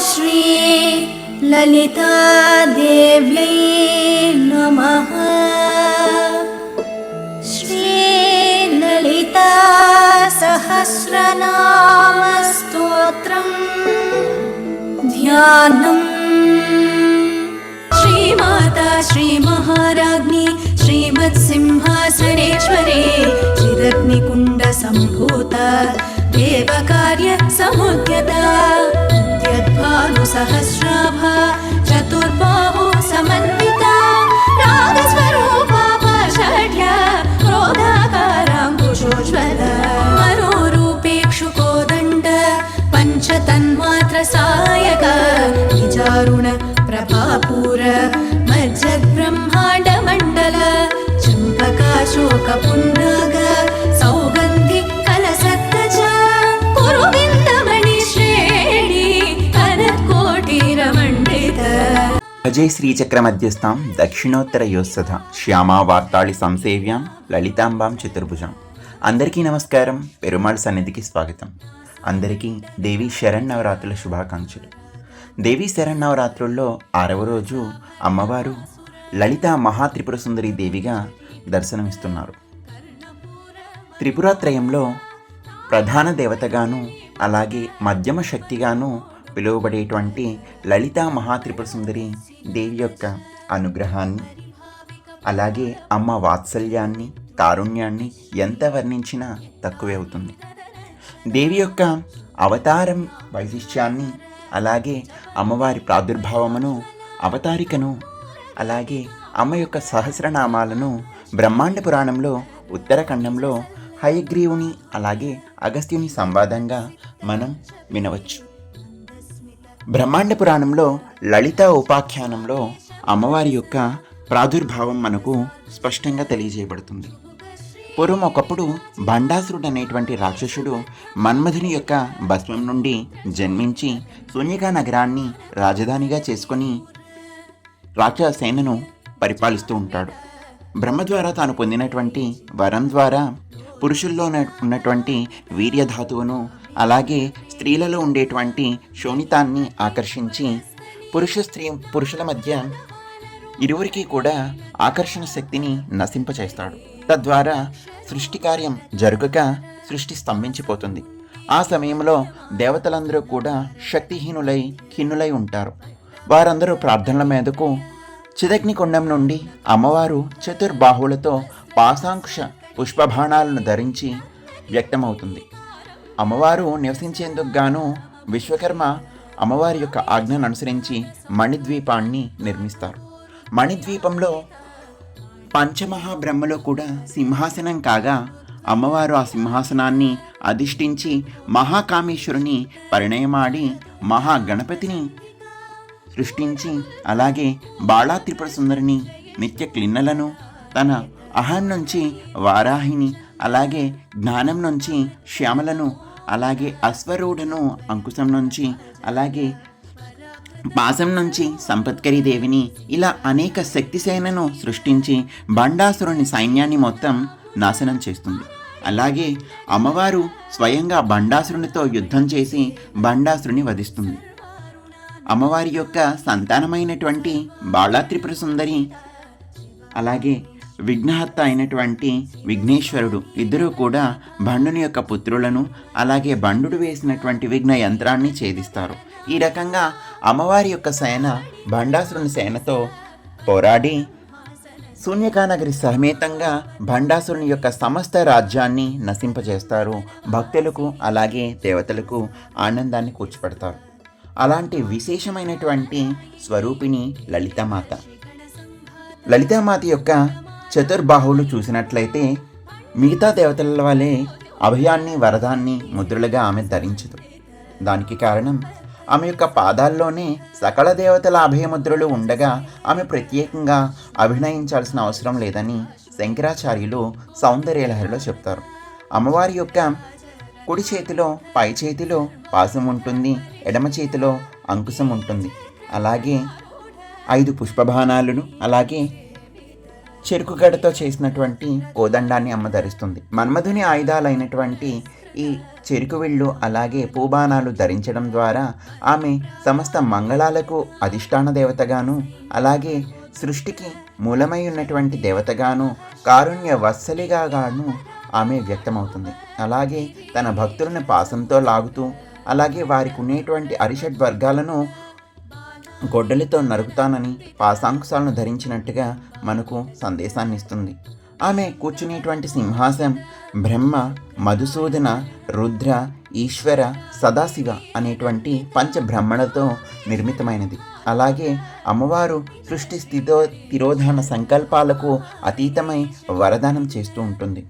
श्री ललितादेव्यै नमः। श्रीललिता सहस्रनामस्तोत्रम् ध्यानम्। श्रीमाता श्रीमहाराज्ञी श्रीमत्सिंहासनेश्वरे चिदग्निकुण्डसम्भूता देवकार्य समुद्यता यद्भानुसहस्राभा चतुर्बाहु समन्विता అజయ్ శ్రీచక్ర మధ్యస్థాం దక్షిణోత్తర యోత్సథ శ్యామా వార్తాళి సంసేవ్యాం లలితాంబాం చతుర్భుజం అందరికీ నమస్కారం పెరుమాళ్ సన్నిధికి స్వాగతం. అందరికీ దేవి శరణ్ శుభాకాంక్షలు. దేవి శరణ్ నవరాత్రుల్లో ఆరవ రోజు అమ్మవారు లలిత మహాత్రిపుర సుందరి దేవిగా దర్శనమిస్తున్నారు. త్రిపురాత్రయంలో ప్రధాన దేవతగాను అలాగే మధ్యమ శక్తిగాను పిలువబడేటువంటి లలితా మహాత్రిపుర సుందరి దేవి యొక్క అనుగ్రహాన్ని అలాగే అమ్మ వాత్సల్యాన్ని కారుణ్యాన్ని ఎంత వర్ణించినా తక్కువే అవుతుంది. దేవి యొక్క అవతారం వైశిష్ట్యాన్ని అలాగే అమ్మవారి ప్రాదుర్భావమును అవతారికను అలాగే అమ్మ యొక్క సహస్రనామాలను బ్రహ్మాండ పురాణంలో ఉత్తరఖండంలో హయగ్రీవుని అలాగే అగస్త్యుని సంవాదంగా మనం వినవచ్చు. బ్రహ్మాండ పురాణంలో లలిత ఉపాఖ్యానంలో అమ్మవారి యొక్క ప్రాదుర్భావం మనకు స్పష్టంగా తెలియజేయబడుతుంది. పూర్వం ఒకప్పుడు భండాసురుడు అనేటువంటి రాక్షసుడు మన్మధుని యొక్క భస్మం నుండి జన్మించి శూన్యగా నగరాన్ని రాజధానిగా చేసుకొని రాక్షసేనను పరిపాలిస్తూ ఉంటాడు. బ్రహ్మ ద్వారా తాను పొందినటువంటి వరం ద్వారా పురుషుల్లో ఉన్నటువంటి వీర్యధాతువును అలాగే స్త్రీలలో ఉండేటువంటి శోణితాన్ని ఆకర్షించి పురుష స్త్రీ పురుషుల మధ్య ఇరువురికి కూడా ఆకర్షణ శక్తిని నశింపచేస్తాడు. తద్వారా సృష్టి కార్యం జరుగక సృష్టి స్తంభించిపోతుంది. ఆ సమయంలో దేవతలందరూ కూడా శక్తిహీనులై ఖిన్నులై ఉంటారు. వారందరూ ప్రార్థనల మీదకు చిదగ్నికొండం నుండి అమ్మవారు చతుర్బాహులతో పాశాంకుశ పుష్పబాణాలను ధరించి వ్యక్తమవుతుంది. అమ్మవారు నివసించేందుకు గాను విశ్వకర్మ అమ్మవారి యొక్క ఆజ్ఞను అనుసరించి మణిద్వీపాన్ని నిర్మిస్తారు. మణిద్వీపంలో పంచమహాబ్రహ్మలో కూడా సింహాసనం కాగా అమ్మవారు ఆ సింహాసనాన్ని అధిష్ఠించి మహాకామేశ్వరుని పరిణయమాడి మహాగణపతిని సృష్టించి అలాగే బాళా త్రిపుర సుందరిని నిత్య క్లిన్నలను తన అహం నుంచి వారాహిని అలాగే జ్ఞానం నుంచి శ్యామలను అలాగే అశ్వరూఢను అంకుశం నుంచి అలాగే పాసం నుంచి సంపత్కరి దేవిని ఇలా అనేక శక్తిసేనను సృష్టించి బండాసురుని సైన్యాన్ని మొత్తం నాశనం చేస్తుంది. అలాగే అమ్మవారు స్వయంగా బండాసురునితో యుద్ధం చేసి బండాసురుని వధిస్తుంది. అమ్మవారి యొక్క సంతానమైనటువంటి బాళాత్రిపుర సుందరి అలాగే విఘ్నహత్త అయినటువంటి విఘ్నేశ్వరుడు ఇద్దరూ కూడా బండుని యొక్క పుత్రులను అలాగే బండుడు వేసినటువంటి విఘ్న యంత్రాన్ని ఛేదిస్తారు. ఈ రకంగా అమ్మవారి యొక్క సేన భండాసురుని సేనతో పోరాడి శూన్యకానగరి సమేతంగా భండాసురుని యొక్క సమస్త రాజ్యాన్ని నశింపజేస్తారు. భక్తులకు అలాగే దేవతలకు ఆనందాన్ని కూర్చిపెడతారు. అలాంటి విశేషమైనటువంటి స్వరూపిణి లలితామాత. లలితామాత యొక్క చతుర్బాహువులు చూసినట్లయితే మిగతా దేవతల వలె అభయాన్ని వరదాన్ని ముద్రలుగా ఆమె ధరించదు. దానికి కారణం ఆమె యొక్క పాదాల్లోనే సకల దేవతల అభయముద్రలు ఉండగా ఆమె ప్రత్యేకంగా అభినయించాల్సిన అవసరం లేదని శంకరాచార్యులు సౌందర్యలహరిలో చెప్తారు. అమ్మవారి యొక్క కుడి చేతిలో పై చేతిలో పాసం ఉంటుంది ఎడమ చేతిలో అంకుశం ఉంటుంది. అలాగే ఐదు పుష్పబాణాలను అలాగే చెరుకు గడతో చేసినటువంటి కోదండాన్ని అమ్మ ధరిస్తుంది. మన్మధుని ఆయుధాలైనటువంటి ఈ చెరుకు విళ్ళు అలాగే పూబాణాలు ధరించడం ద్వారా ఆమె సమస్త మంగళాలకు అధిష్టాన దేవతగాను అలాగే సృష్టికి మూలమై ఉన్నటువంటి దేవతగాను కారుణ్య వత్సలిగాను ఆమె వ్యక్తమవుతుంది. అలాగే తన భక్తులను పాసంతో లాగుతూ అలాగే వారికి ఉండేటువంటి అరిషడ్ వర్గాలను గొడ్డలితో నరుకుతానని పాశాంకుశాలను ధరించినట్టుగా మనకు సందేశాన్ని ఇస్తుంది ఆమె కూర్చునేటువంటి సింహాసం బ్రహ్మ మధుసూదన రుద్ర ఈశ్వర సదాశివ అనేటువంటి పంచబ్రహ్మణతో నిర్మితమైనది. అలాగే అమ్మవారు సృష్టి స్థితో తిరోధాన సంకల్పాలకు అతీతమై వరదానం చేస్తూ ఉంటుంది.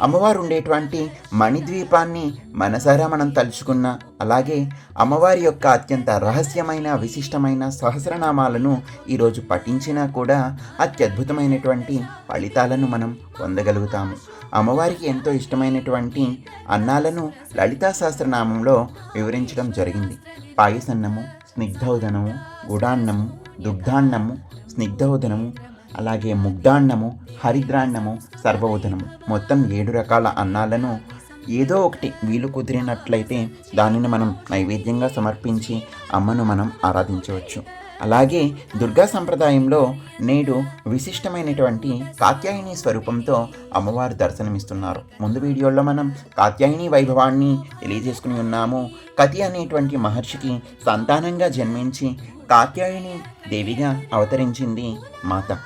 అమ్మవారు ఉండేటువంటి మణిద్వీపాన్ని మనసారా మనం తలుచుకున్న అలాగే అమ్మవారి యొక్క అత్యంత రహస్యమైన విశిష్టమైన సహస్రనామాలను ఈరోజు పఠించినా కూడా అత్యద్భుతమైనటువంటి ఫలితాలను మనం పొందగలుగుతాము. అమ్మవారికి ఎంతో ఇష్టమైనటువంటి అన్నాలను లలితా సహస్రనామంలో వివరించడం జరిగింది. పాయసన్నము స్నిగ్ధోదనము గుడాన్నము దుగ్ధాన్నము స్నిగ్ధోదనము అలాగే ముగ్ధాన్నము హరిద్రాన్నము సర్వోదనము. మొత్తం ఏడు రకాల అన్నాలను ఏదో ఒకటి వీలు కుదిరినట్లయితే దానిని మనం నైవేద్యంగా సమర్పించి అమ్మను మనం ఆరాధించవచ్చు. అలాగే దుర్గా సంప్రదాయంలో నేడు విశిష్టమైనటువంటి కాత్యాయని స్వరూపంతో అమ్మవారు దర్శనమిస్తున్నారు. ముందు వీడియోలో మనం కాత్యాయని వైభవాన్ని తెలియజేసుకుని ఉన్నాము. కతి అనేటువంటి మహర్షికి సంతానంగా జన్మించి కాత్యాయని దేవిగా అవతరించింది మాత.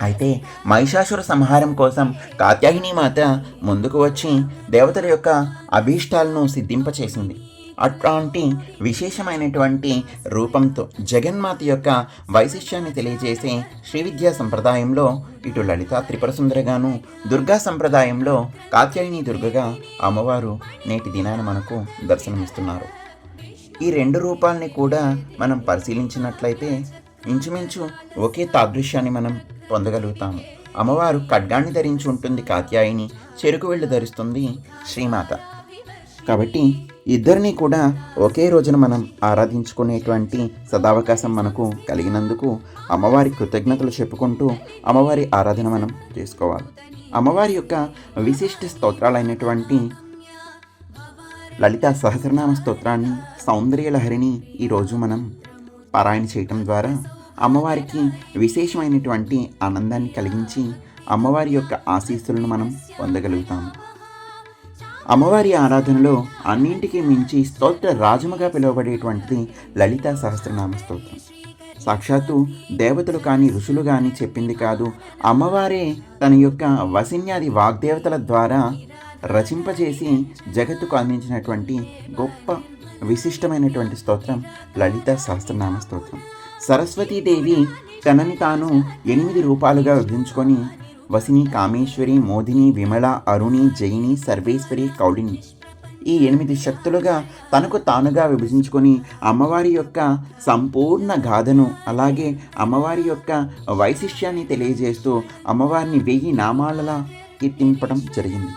అయితే మహిషాసుర సంహారం కోసం కాత్యాయిని మాత ముందుకు వచ్చి దేవతల యొక్క అభీష్టాలను సిద్ధింపచేసింది. అట్లాంటి విశేషమైనటువంటి రూపంతో జగన్మాత యొక్క వైశిష్యాన్ని తెలియజేసే శ్రీ విద్యా సంప్రదాయంలో ఇటు లలిత త్రిపుర సుందరగాను దుర్గా సంప్రదాయంలో కాత్యాయిని దుర్గగా అమ్మవారు నేటి దినాన మనకు దర్శనమిస్తున్నారు. ఈ రెండు రూపాలని కూడా మనం పరిశీలించినట్లయితే ఇంచుమించు ఒకే తాదృశ్యాన్ని మనం పొందగలుగుతాము. అమ్మవారు ఖడ్గాన్ని ధరించి ఉంటుంది కాత్యాయిని చెరుకు వెళ్ళి ధరిస్తుంది శ్రీమాత. కాబట్టి ఇద్దరిని కూడా ఒకే రోజున మనం ఆరాధించుకునేటువంటి సదావకాశం మనకు కలిగినందుకు అమ్మవారి కృతజ్ఞతలు చెప్పుకుంటూ అమ్మవారి ఆరాధన మనం చేసుకోవాలి. అమ్మవారి యొక్క విశిష్ట స్తోత్రాలైనటువంటి లలిత సహస్రనామ స్తోత్రాన్ని సౌందర్యలహరిని ఈరోజు మనం పారాయణ చేయటం ద్వారా అమ్మవారికి విశేషమైనటువంటి ఆనందాన్ని కలిగించి అమ్మవారి యొక్క ఆశీస్సులను మనం పొందగలుగుతాము అమ్మవారి ఆరాధనలో అన్నింటికీ మించి స్తోత్ర రాజముగా పిలువబడేటువంటిది లలిత సహస్రనామ స్తోత్రం. సాక్షాత్తు దేవతలు కానీ ఋషులు కానీ చెప్పింది కాదు అమ్మవారే తన యొక్క వసిన్యాది వాగ్దేవతల ద్వారా రచింపజేసి జగత్తుకు అందించినటువంటి గొప్ప విశిష్టమైనటువంటి స్తోత్రం లలిత సహస్రనామ స్తోత్రం. సరస్వతీదేవి తనని తాను ఎనిమిది రూపాలుగా విభజించుకొని వసిని కామేశ్వరి మోదిని విమల అరుణి జైని సర్వేశ్వరి కౌళిని ఈ ఎనిమిది శక్తులుగా తనకు తానుగా విభజించుకొని అమ్మవారి యొక్క సంపూర్ణ గాథను అలాగే అమ్మవారి యొక్క వైశిష్యాన్ని తెలియజేస్తూ అమ్మవారిని వెయ్యి నామాలలా కీర్తింపడం జరిగింది.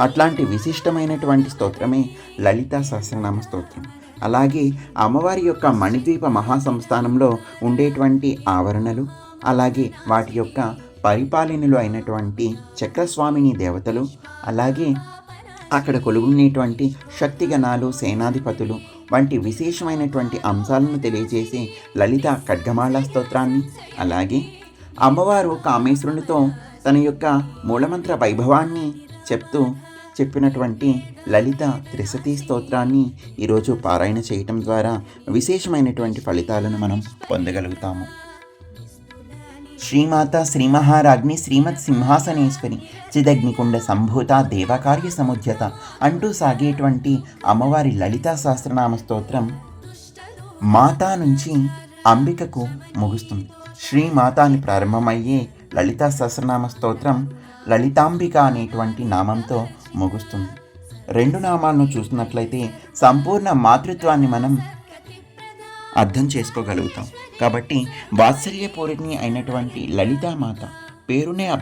అట్లాంటి విశిష్టమైనటువంటి స్తోత్రమే లలిత సహస్రనామ స్తోత్రం. అలాగే అమ్మవారి యొక్క మణిద్వీప మహాసంస్థానంలో ఉండేటువంటి ఆవరణలు అలాగే వాటి యొక్క పరిపాలనలు అయినటువంటి చక్రస్వామిని దేవతలు అలాగే అక్కడ కొలుగునేటువంటి శక్తిగణాలు సేనాధిపతులు వంటి విశేషమైనటువంటి అంశాలను తెలియజేసే లలిత ఖడ్గమాళ స్తోత్రాన్ని అలాగే అమ్మవారు కామేశ్వరునితో తన యొక్క మూలమంత్ర వైభవాన్ని చెప్తూ చెప్పినటువంటి లలిత త్రిశతి స్తోత్రాన్ని ఈరోజు పారాయణ చేయటం ద్వారా విశేషమైనటువంటి ఫలితాలను మనం పొందగలుగుతాము. శ్రీమాత శ్రీ మహారాజ్ని శ్రీమత్ సింహాసనేశ్వరి చిదగ్నికుండ సంభూత దేవకార్య సముద్యత అంటూ సాగేటువంటి అమ్మవారి లలితా సహస్రనామ స్తోత్రం మాతా నుంచి అంబికకు ముగుస్తుంది. శ్రీమాతాని ప్రారంభమయ్యే లలితా సహస్రనామ స్తోత్రం లలితాంబిక అనేటువంటి నామంతో ముగుస్తుంది. రెండు నామాలను చూసినట్లయితే సంపూర్ణ మాతృత్వాన్ని మనం అర్థం చేసుకోగలుగుతాం. కాబట్టి వాత్సల్యపూరిణి అయినటువంటి లలితామాత పేరునే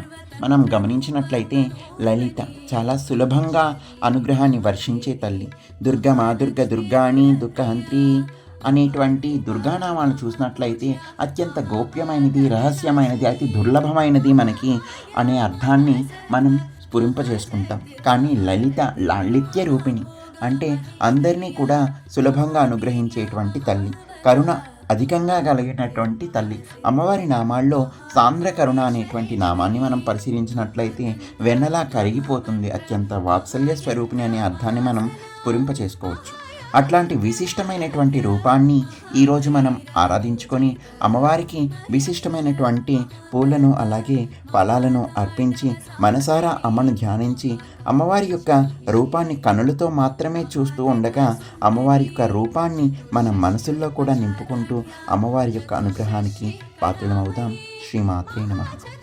మనం గమనించినట్లయితే లలిత చాలా సులభంగా అనుగ్రహాన్ని వర్షించే తల్లి. దుర్గమా దుర్గ దుర్గాణి దుఃఖహంత్రి అనేటువంటి దుర్గానామాలను చూసినట్లయితే అత్యంత గోప్యమైనది రహస్యమైనది అతి దుర్లభమైనది మనకి అనే అర్థాన్ని మనం స్ఫురింపజేసుకుంటాం. కానీ లలిత లాలిత్య రూపిణి అంటే అందరినీ కూడా సులభంగా అనుగ్రహించేటువంటి తల్లి కరుణ అధికంగా కలిగినటువంటి తల్లి. అమ్మవారి నామాల్లో సాంద్ర కరుణ అనేటువంటి నామాన్ని మనం పరిశీలించినట్లయితే వెన్నలా కరిగిపోతుంది అత్యంత వాత్సల్య స్వరూపిణి అనే అర్థాన్ని మనం స్ఫురింప చేసుకోవచ్చు అట్లాంటి విశిష్టమైనటువంటి రూపాన్ని ఈరోజు మనం ఆరాధించుకొని అమ్మవారికి విశిష్టమైనటువంటి పూలను అలాగే ఫలాలను అర్పించి మనసారా అమ్మను ధ్యానించి అమ్మవారి యొక్క రూపాన్ని కనులతో మాత్రమే చూస్తూ ఉండగా అమ్మవారి యొక్క రూపాన్ని మన మనసుల్లో కూడా నింపుకుంటూ అమ్మవారి యొక్క అనుగ్రహానికి పాత్రలమవుదాం. శ్రీమాత్రే నమః.